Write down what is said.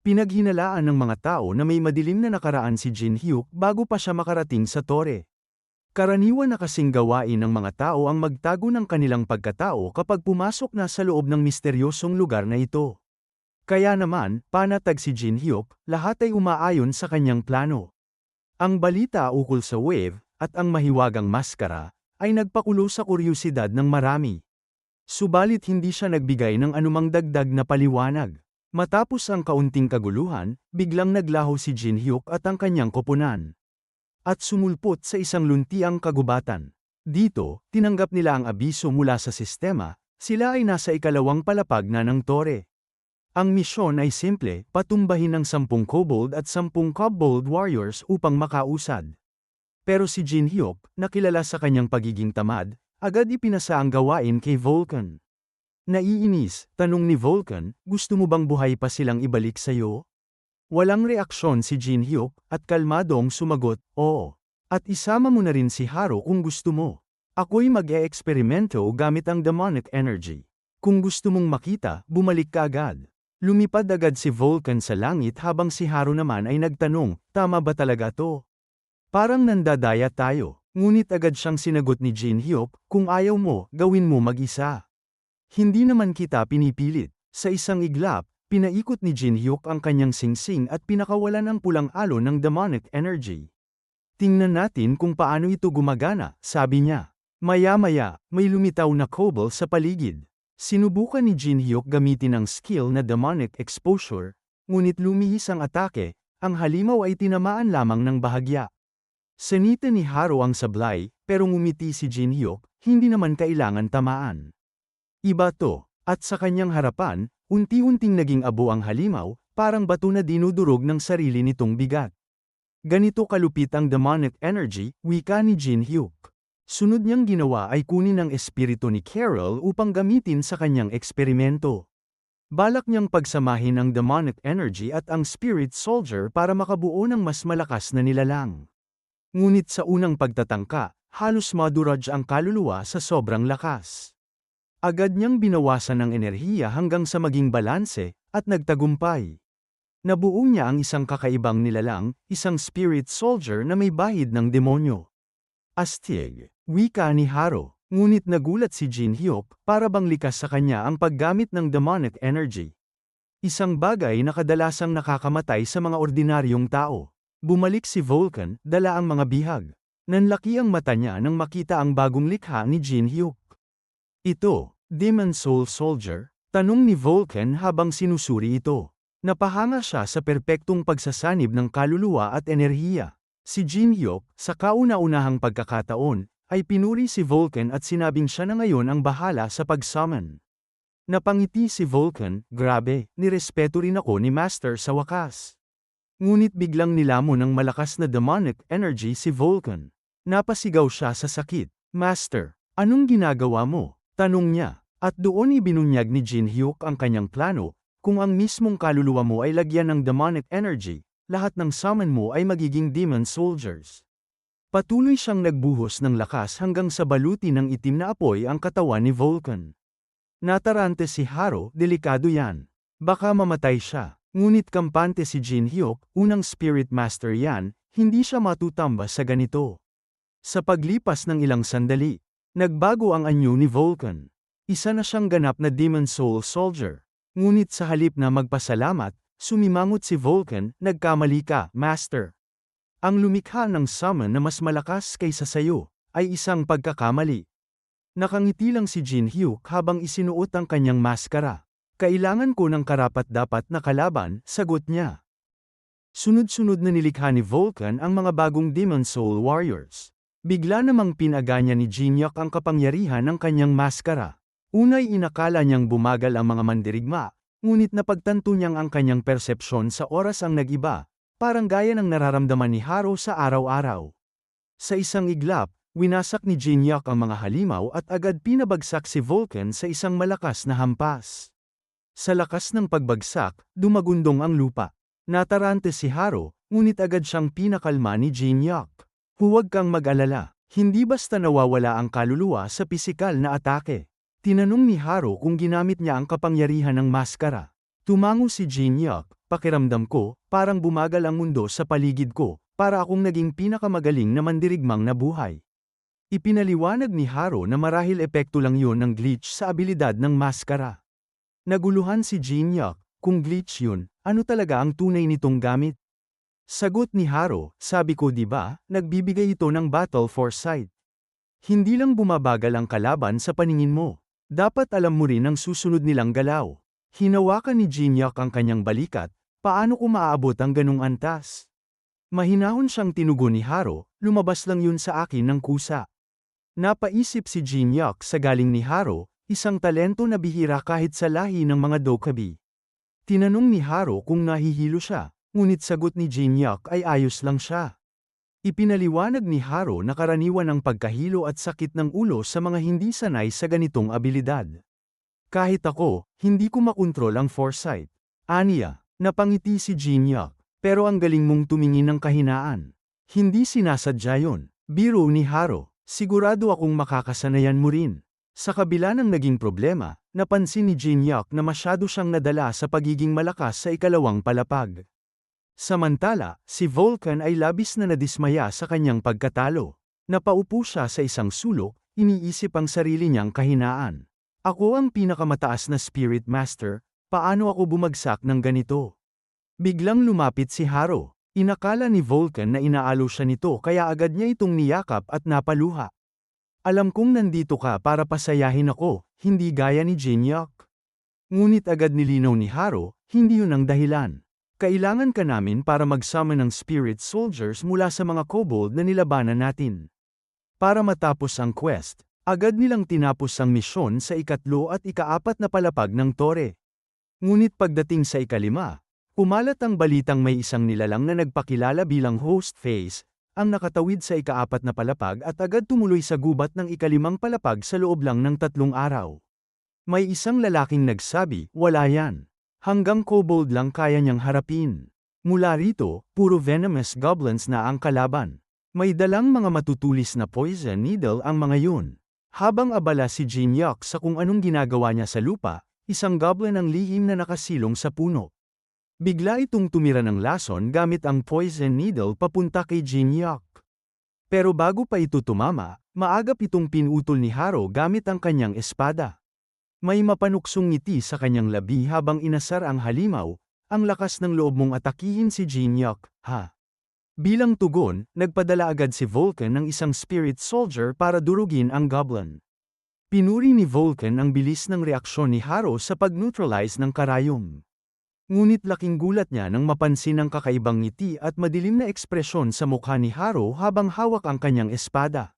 Pinaghinalaan ng mga tao na may madilim na nakaraan si Jin Hyuk bago pa siya makarating sa tore. Karaniwan na kasing gawain ng mga tao ang magtago ng kanilang pagkatao kapag pumasok na sa loob ng misteryosong lugar na ito. Kaya naman, panatag si Jin Hyuk, lahat ay umaayon sa kanyang plano. Ang balita ukol sa wave, at ang mahiwagang maskara, ay nagpakulo sa kuryusidad ng marami. Subalit hindi siya nagbigay ng anumang dagdag na paliwanag. Matapos ang kaunting kaguluhan, biglang naglaho si Jin Hyuk at ang kanyang koponan. At sumulpot sa isang luntiang kagubatan. Dito, tinanggap nila ang abiso mula sa sistema, sila ay nasa ikalawang palapag na ng tore. Ang misyon ay simple, patumbahin ang sampung kobold at sampung kobold warriors upang makausad. Pero si Jin Hyuk, nakilala sa kanyang pagiging tamad, agad ipinasa ang gawain kay Vulcan. Naiinis, tanong ni Vulcan, gusto mo bang buhay pa silang ibalik sa'yo? Walang reaksyon si Jin Hyuk, at kalmadong sumagot, oo. At isama mo na rin si Haro kung gusto mo. Ako'y mag-e-eksperimento gamit ang demonic energy. Kung gusto mong makita, bumalik ka agad. Lumipad agad si Vulcan sa langit habang si Haro naman ay nagtanong, tama ba talaga to? Parang nandadaya tayo, ngunit agad siyang sinagot ni Jin Hyuk, kung ayaw mo, gawin mo mag-isa. Hindi naman kita pinipilit. Sa isang iglap, pinaikot ni Jin Hyuk ang kanyang singsing at pinakawalan ang pulang alo ng demonic energy. Tingnan natin kung paano ito gumagana, sabi niya. Maya-maya, may lumitaw na kobold sa paligid. Sinubukan ni Jin Hyuk gamitin ang skill na demonic exposure, ngunit lumihis ang atake, ang halimaw ay tinamaan lamang ng bahagya. Sanita ni Haro ang sablay, pero ngumiti si Jin Hyuk, hindi naman kailangan tamaan. Iba to, at sa kanyang harapan, unti-unting naging abo ang halimaw, parang bato na dinudurog ng sarili nitong bigat. Ganito kalupit ang demonic energy, wika ni Jin Hyuk. Sunod niyang ginawa ay kunin ang espiritu ni Carol upang gamitin sa kanyang eksperimento. Balak niyang pagsamahin ang demonic energy at ang spirit soldier para makabuo ng mas malakas na nilalang. Ngunit sa unang pagtatangka, halos maduraj ang kaluluwa sa sobrang lakas. Agad niyang binawasan ng enerhiya hanggang sa maging balanse, at nagtagumpay. Nabuo niya ang isang kakaibang nilalang, isang spirit soldier na may bahid ng demonyo. Astig, wika ni Haro, ngunit nagulat si Jin Hyuk para bang likas sa kanya ang paggamit ng demonic energy. Isang bagay na kadalasang nakakamatay sa mga ordinaryong tao. Bumalik si Vulcan, dala ang mga bihag. Nanlaki ang mata niya nang makita ang bagong likha ni Jin Hyuk. Ito, Demon Soul Soldier, tanong ni Vulcan habang sinusuri ito. Napahanga siya sa perpektong pagsasanib ng kaluluwa at enerhiya. Si Jin Hyuk, sa kauna-unahang pagkakataon, ay pinuri si Vulcan at sinabing siya na ngayon ang bahala sa pag-summon. Napangiti si Vulcan, grabe, nirespeto rin ako ni Master sa wakas. Ngunit biglang nilamon ng malakas na demonic energy si Vulcan. Napasigaw siya sa sakit. Master, anong ginagawa mo? Tanong niya, at doon ibinunyag ni Jin Hyuk ang kanyang plano, kung ang mismong kaluluwa mo ay lagyan ng demonic energy, lahat ng summon mo ay magiging demon soldiers. Patuloy siyang nagbuhos ng lakas hanggang sa baluti ng itim na apoy ang katawan ni Vulcan. Natarante si Haro, delikado yan. Baka mamatay siya. Ngunit kampante si Jin Hyuk, unang spirit master yan, hindi siya matutamba sa ganito. Sa paglipas ng ilang sandali, Nagbago ang anyo ni Vulcan. Isa na siyang ganap na Demon Soul Soldier. Ngunit sa halip na magpasalamat, sumimangot si Vulcan, nagkamali ka, Master. Ang lumikha ng summon na mas malakas kaysa sayo, ay isang pagkakamali. Nakangiti lang si Jin Hyuk habang isinuot ang kanyang maskara. Kailangan ko ng karapat-dapat na kalaban, sagot niya. Sunod-sunod na nilikha ni Vulcan ang mga bagong Demon Soul Warriors. Bigla namang pinaganya ni Jinyak ang kapangyarihan ng kanyang maskara. Unay inakala niyang bumagal ang mga mandirigma, ngunit napagtanto niyang ang kanyang persepsyon sa oras ang nagiba, parang gaya ng nararamdaman ni Haro sa araw-araw. Sa isang iglap, winasak ni Jinyak ang mga halimaw at agad pinabagsak si Vulcan sa isang malakas na hampas. Sa lakas ng pagbagsak, dumagundong ang lupa. Natarante si Haro, ngunit agad siyang pinakalma ni Jinyak. Huwag kang mag-alala, hindi basta nawawala ang kaluluwa sa pisikal na atake. Tinanong ni Haro kung ginamit niya ang kapangyarihan ng maskara. Tumango si Jin Yuk, pakiramdam ko, parang bumagal ang mundo sa paligid ko, para akong naging pinakamagaling na mandirigmang na buhay. Ipinaliwanag ni Haro na marahil epekto lang yun ng glitch sa abilidad ng maskara. Naguluhan si Jin Yak, kung glitch yun, ano talaga ang tunay nitong gamit? Sagot ni Haro, sabi ko di ba, nagbibigay ito ng battle foresight. Hindi lang bumabagal ang kalaban sa paningin mo. Dapat alam mo rin ang susunod nilang galaw. Hinawakan ni Jinyak ang kanyang balikat, paano ko maaabot ang ganung antas? Mahinahon siyang tinugon ni Haro, lumabas lang yun sa akin ng kusa. Napaisip si Jinyak sa galing ni Haro, isang talento na bihira kahit sa lahi ng mga Dokabi. Tinanong ni Haro kung nahihilo siya, ngunit sagot ni Jinyak ay ayos lang siya. Ipinaliwanag ni Haro na karaniwan ang pagkahilo at sakit ng ulo sa mga hindi sanay sa ganitong abilidad. Kahit ako, hindi ko makontrol ang foresight. Aniya, napangiti si Jinyak, pero ang galing mong tumingin ng kahinaan. Hindi sinasadya yon. Biro ni Haro, sigurado akong makakasanayan mo rin. Sa kabila ng naging problema, napansin ni Jinyak na masyado siyang nadala sa pagiging malakas sa ikalawang palapag. Samantala, si Vulcan ay labis na nadismaya sa kanyang pagkatalo. Napaupo siya sa isang sulok, iniisip ang sarili niyang kahinaan. Ako ang pinakamataas na Spirit Master, paano ako bumagsak ng ganito? Biglang lumapit si Haro. Inakala ni Vulcan na inaalo siya nito kaya agad niya itong niyakap at napaluha. Alam kong nandito ka para pasayahin ako, hindi gaya ni Jinyak. Ngunit agad nilinaw ni Haro, hindi yun ang dahilan. Kailangan ka namin para mag-summon ng spirit soldiers mula sa mga kobold na nilabanan natin. Para matapos ang quest, agad nilang tinapos ang misyon sa ikatlo at ikaapat na palapag ng tore. Ngunit pagdating sa ikalima, kumalat ang balitang may isang nilalang na nagpakilala bilang host face, ang nakatawid sa ikaapat na palapag at agad tumuloy sa gubat ng ikalimang palapag sa loob lang ng tatlong araw. May isang lalaking nagsabi, wala yan. Hanggang kobold lang kaya niyang harapin. Mula rito, puro venomous goblins na ang kalaban. May dalang mga matutulis na poison needle ang mga yun. Habang abala si Jinyak sa kung anong ginagawa niya sa lupa, isang goblin ang lihim na nakasilong sa puno. Bigla itong tumira ng lason gamit ang poison needle papunta kay Jinyak. Pero bago pa ito tumama, maagap itong pinutol ni Haro gamit ang kanyang espada. May mapanuksong ngiti sa kanyang labi habang inasar ang halimaw, ang lakas ng loob mong atakihin si Jinyak, ha? Bilang tugon, nagpadala agad si Vulcan ng isang spirit soldier para durugin ang goblin. Pinuri ni Vulcan ang bilis ng reaksyon ni Haro sa pag-neutralize ng karayom. Ngunit laking gulat niya nang mapansin ang kakaibang ngiti at madilim na ekspresyon sa mukha ni Haro habang hawak ang kanyang espada.